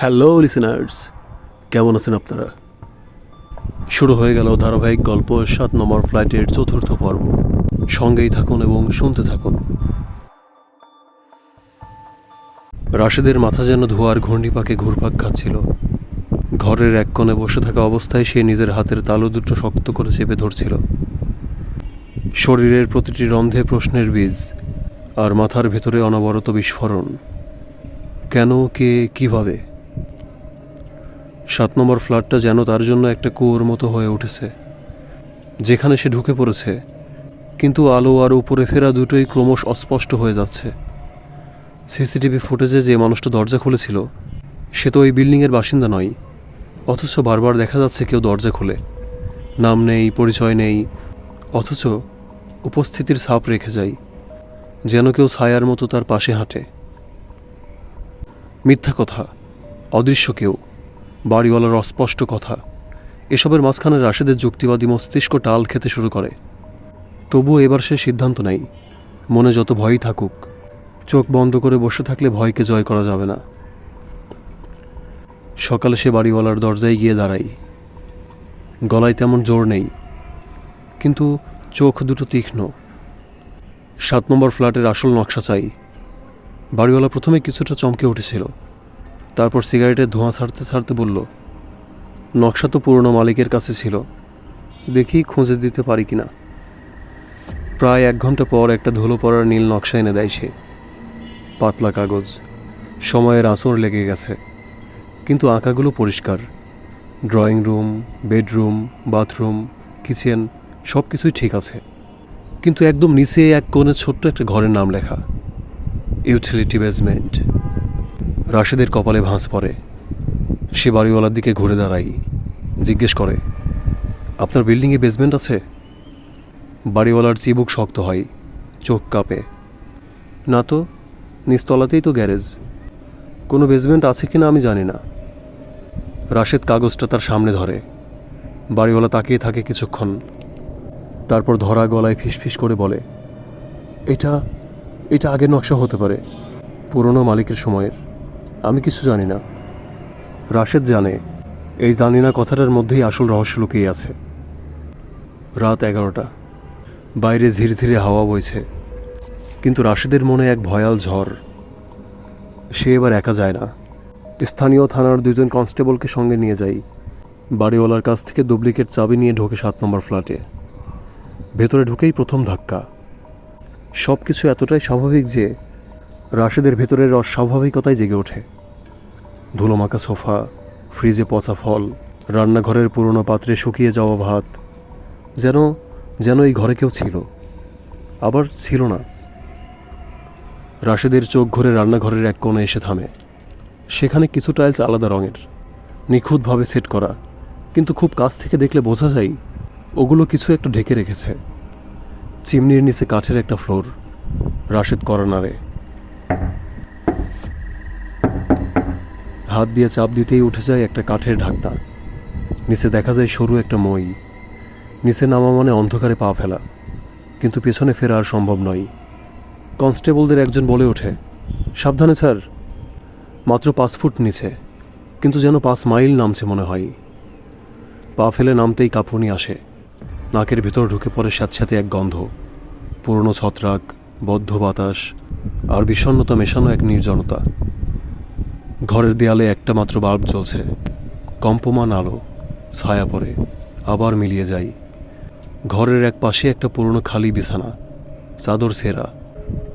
Hello listeners কেমন আছেন আপনারা? শুরু হয়ে গেল ধারাবাহিক গল্প সাত নম্বর ফ্লাইটের চতুর্থ পর্ব। সঙ্গেই থাকুন এবং শুনতে থাকুন। রাশেদের মাথা যেন ধোয়ার ঘূর্ণিপাকে ঘুরপাক খাচ্ছিল। ঘরের এক কোণে বসে থাকা অবস্থায় সে নিজের হাতের তালু দুটো শক্ত করে চেপে ধরছিল। শরীরের প্রতিটি রন্ধে প্রশ্নের বীজ আর মাথার ভেতরে অনবরত বিস্ফোরণ। কেন, কে, কীভাবে? সাত নম্বর ফ্ল্যাটটা যেন তার জন্য একটা কুয়োর মতো হয়ে উঠেছে। যেখানে সে ঢুকে পড়েছে, কিন্তু আলো আর উপরে ফেরা দুটোই ক্রমশ অস্পষ্ট হয়ে যাচ্ছে। সিসিটিভি ফুটেজে যে মানুষটা দরজা খুলেছিল, সে তো ওই বিল্ডিংয়ের বাসিন্দা নয়, অথচ বারবার দেখা যাচ্ছে কেউ দরজা খুলে। নাম নেই, পরিচয় নেই, অথচ উপস্থিতির ছাপ রেখে যায়, যেন কেউ ছায়ার মতো তার পাশে হাঁটে। মিথ্যা কথা, অদৃশ্য কেউ। বাড়িওয়ালার অস্পষ্ট কথা। এসবের মাঝখানে রাশেদের যুক্তিবাদী মস্তিষ্ক টাল খেতে শুরু করে। তবুও এবার সে সিদ্ধান্ত নেই মনে যত ভয়ই থাকুক, চোখ বন্ধ করে বসে থাকলে ভয়কে জয় করা যাবে না। সকালে সে বাড়িওয়ালার দরজায় গিয়ে দাঁড়াই গলায় তেমন জোর নেই, কিন্তু চোখ দুটো তীক্ষ্ণ। সাত নম্বর ফ্ল্যাটের আসল নকশা চাই। বাড়িওয়ালা প্রথমে কিছুটা চমকে উঠেছিল। তারপর সিগারেটের ধোঁয়া ছাড়তে ছাড়তে বলল, নকশা তো পুরনো মালিকের কাছে ছিল। দেখি খুঁজে দিতে পারি কি না প্রায় এক ঘণ্টা পর একটা ধুলো পড়ার নীল নকশা এনে দেয় সে। পাতলা কাগজ, সময়ের আঁচড় লেগে গেছে। কিন্তু আঁকাগুলো পরিষ্কার। Drawing room, bedroom, bathroom, kitchen সব কিছুই ঠিক আছে। কিন্তু একদম নিচে এক কোণে ছোট্ট একটা ঘরের নাম লেখা, ইউটিলিটি বেসমেন্ট। রাশেদের কপালে ভাঁজ পড়ে। সে বাড়িওয়ালার দিকে ঘুরে দাঁড়াই জিজ্ঞেস করে, আপনার বিল্ডিংয়ে বেসমেন্ট আছে? বাড়িওয়ালার চিবুক শক্ত হয়, চোখ কাঁপে। না তো, নিচতলাতেই তো গ্যারেজ। কোনো বেসমেন্ট আছে কি না আমি জানি না। রাশেদ কাগজটা তার সামনে ধরে। বাড়িওয়ালা তাকিয়ে থাকে কিছুক্ষণ। তারপর ধরা গলায় ফিসফিস করে বলে, এটা এটা আগের নকশা হতে পারে, পুরনো মালিকের সময়ের। আমি কিছু জানি না। রাশেদ জানে, এই জানি না কথাটার মধ্যেই আসল রহস্য লুকিয়ে আছে। রাত এগারোটা। বাইরে ধীরে ধীরে হাওয়া বইছে। কিন্তু রাশেদের মনে এক ভয়াল ঝড়। সে এবার একা যায় না। স্থানীয় থানার দুজন কনস্টেবলকে সঙ্গে নিয়ে যাই। বাড়িওয়ালার কাছ থেকে ডুপ্লিকেট চাবি নিয়ে ঢোকে সাত নম্বর ফ্ল্যাটে। ভেতরে ঢুকেই প্রথম ধাক্কা। সব কিছু এতটাই স্বাভাবিক যে রাশেদের ভেতরের অস্বাভাবিকতাই জেগে ওঠে। ধুলোমাখা সোফা, ফ্রিজে পচা ফল, রান্নাঘরের পুরনো পাত্রে শুকিয়ে যাওয়া ভাত, যেন যেন এই ঘরে কেউ ছিল, আবার ছিল না। রাশেদের চোখ ঘুরে রান্নাঘরের এক কোণে এসে থামে। সেখানে কিছু টাইলস আলাদা রঙের, নিখুঁতভাবে সেট করা, কিন্তু খুব কাছ থেকে দেখলে বোঝা যায়, ওগুলো কিছু একটা ঢেকে রেখেছে। চিমনির নিচে কাঠের একটা ফ্লোর, রাশেদ কর্নারে। হাত দিয়ে চাপ দিতেই উঠে যায় একটা কাঠের ঢাকনা। নিচে দেখা যায় সরু একটা মই। নিচে নামা মানে অন্ধকারে পা ফেলা। কিন্তু পেছনে ফেরা আর সম্ভব নয়। কনস্টেবলদের একজন বলে ওঠে, সাবধানে স্যার মাত্র পাঁচ ফুট নিচে, কিন্তু যেন পাঁচ মাইল নামছে মনে হয়। পা ফেলে নামতেই কাঁপুনি আসে। নাকের ভিতর ঢুকে পড়ে স্যাঁতস্যাঁতে এক গন্ধ। পুরনো ছত্রাক, বদ্ধ বাতাস আর বিষণ্ণতা মেশানো এক নির্জনতা। ঘরের দেয়ালে একটা মাত্র বাল্ব জ্বলছে। কম্পমান আলো, ছায়া পড়ে, আবার মিলিয়ে যাই ঘরের এক পাশে একটা পুরনো খালি বিছানা, চাদর সেরা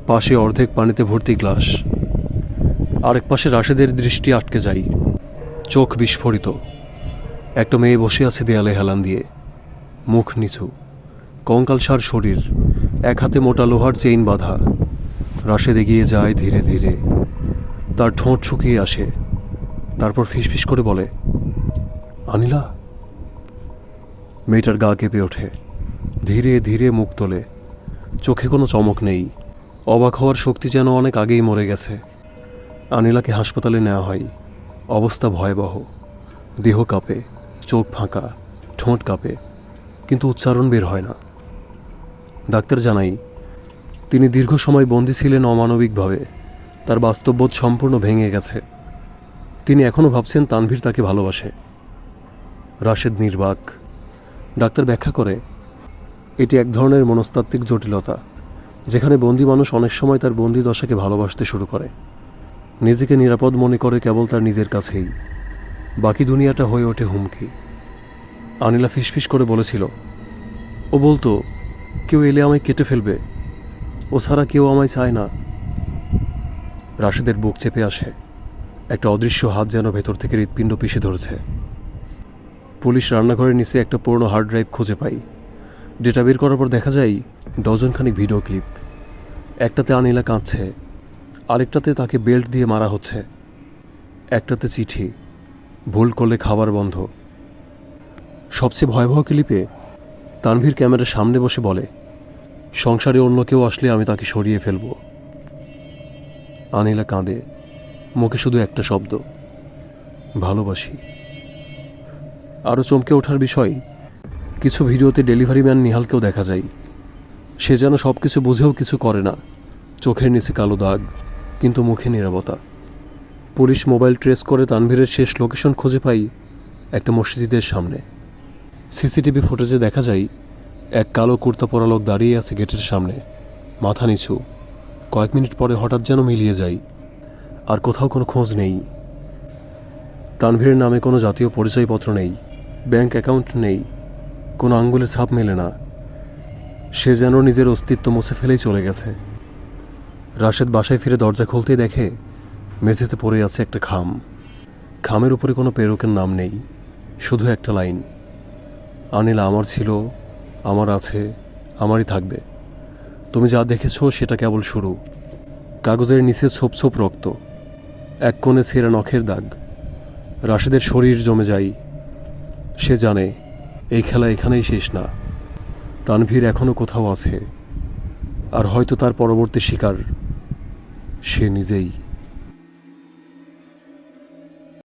পাশে অর্ধেক পানিতে ভর্তি গ্লাস। আরেক পাশে রাশেদের দৃষ্টি আটকে যাই চোখ বিস্ফোরিত। একটা মেয়ে বসে আছে দেয়ালে হেলান দিয়ে। মুখ নিচু। কঙ্কালসার শরীর। এক হাতে মোটা লোহার চেইন বাঁধা। রাশেদ এগিয়ে যায় ধীরে ধীরে। তার ঠোঁট শুকিয়ে আসে। তারপর ফিসফিস করে বলে, আনিলা? মেয়েটার গা কেঁপে ওঠে। ধীরে ধীরে মুখ তোলে। চোখে কোনো চমক নেই। অবাক হওয়ার শক্তি যেন অনেক আগেই মরে গেছে। আনিলাকে হাসপাতালে নেওয়া হয়। অবস্থা ভয়াবহ। দেহ কাঁপে, চোখ ফাঁকা, ঠোঁট কাঁপে, কিন্তু উচ্চারণ বের হয় না। ডাক্তার জানাই তিনি দীর্ঘ সময় বন্দী ছিলেন অমানবিকভাবে। তার বাস্তববোধ সম্পূর্ণ ভেঙে গেছে। তিনি এখনও ভাবছেন তানভীর তাকে ভালোবাসে। রাশেদ নির্বাক, ডাক্তার ব্যাখ্যা করে, এটি এক ধরনের মনস্তাত্ত্বিক জটিলতা, যেখানে বন্দি মানুষ অনেক সময় তার বন্দি দশাকে ভালোবাসতে শুরু করে। নিজেকে নিরাপদ মনে করে কেবল তার নিজের কাছেই। বাকি দুনিয়াটা হয়ে ওঠে হুমকি। আনিলা ফিসফিস করে বলেছিল, ও বলতো, কেউ এলে আমায় কেটে ফেলবে ও ছাড়া কেউ আমায় চায় না। রাশেদের বুক চেপে আসে। একটা অদৃশ্য হাত যেন ভেতর থেকে হৃৎপিণ্ড পিষে ধরেছে। পুলিশ রান্নাঘরের নিচে একটা পুরনো হার্ড ড্রাইভ খুঁজে পাই ডেটা বের করার পর দেখা যায়, ডজনখানিক ভিডিও ক্লিপ একটাতে আনিলা কাঁদছে, আরেকটাতে তাকে বেল্ট দিয়ে মারা হচ্ছে। একটাতে চিঠি, ভুল করলে খাবার বন্ধ। সবচেয়ে ভয়াবহ ক্লিপে তানভীর ক্যামেরার সামনে বসে বলে সংসারে অন্য কেউ আসলে আমি তাকে সরিয়ে ফেলব। আনিলা কাঁদে। মুখে শুধু একটা শব্দ। ভালোবাসি। আরও চমকে ওঠার বিষয়, কিছু ভিডিওতে ডেলিভারি ম্যান নিহালকেও দেখা যায়। সে যেন সব কিছু বুঝেও কিছু করে না। চোখের নিচে কালো দাগ, কিন্তু মুখে নিরাপত্তা পুলিশ মোবাইল ট্রেস করে তানভীরের শেষ লোকেশন খুঁজে পাই একটা মসজিদের সামনে। সিসিটিভি ফুটেজে দেখা যায় এক কালো কুর্তা পরা লোক দাঁড়িয়ে আছে গেটের সামনে, মাথা নিচু। কয়েক মিনিট পরে হঠাৎ যেন মিলিয়ে যায়। আর কোথাও কোনো খোঁজ নেই। তানভীরের নামে কোনো জাতীয় পরিচয়পত্র নেই, ব্যাংক অ্যাকাউন্ট নেই, কোনো আঙ্গুলে ছাপ মেলে না। সে যেন নিজের অস্তিত্ব মুছে ফেলেই চলে গেছে। রাশেদ বাসায় ফিরে দরজা খুলতেই দেখে মেঝেতে পড়ে আছে একটা খাম। খামের উপরে কোনো প্রেরকের নাম নেই, শুধু একটা লাইন। আনিল, আমার ছিল আমার আছে, আমারই থাকবে। তুমি যা দেখেছ, সেটা কেবল শুরু। কাগজের নিচে ছোপ ছোপ রক্ত, এক কোণে ছেঁড়া নখের দাগ। রাশেদের শরীর জমে যায়। সে জানে, এই খেলা এখানেই শেষ না। তানভীর এখনও কোথাও আছে। আর হয়তো তার পরবর্তী শিকার সে নিজেই।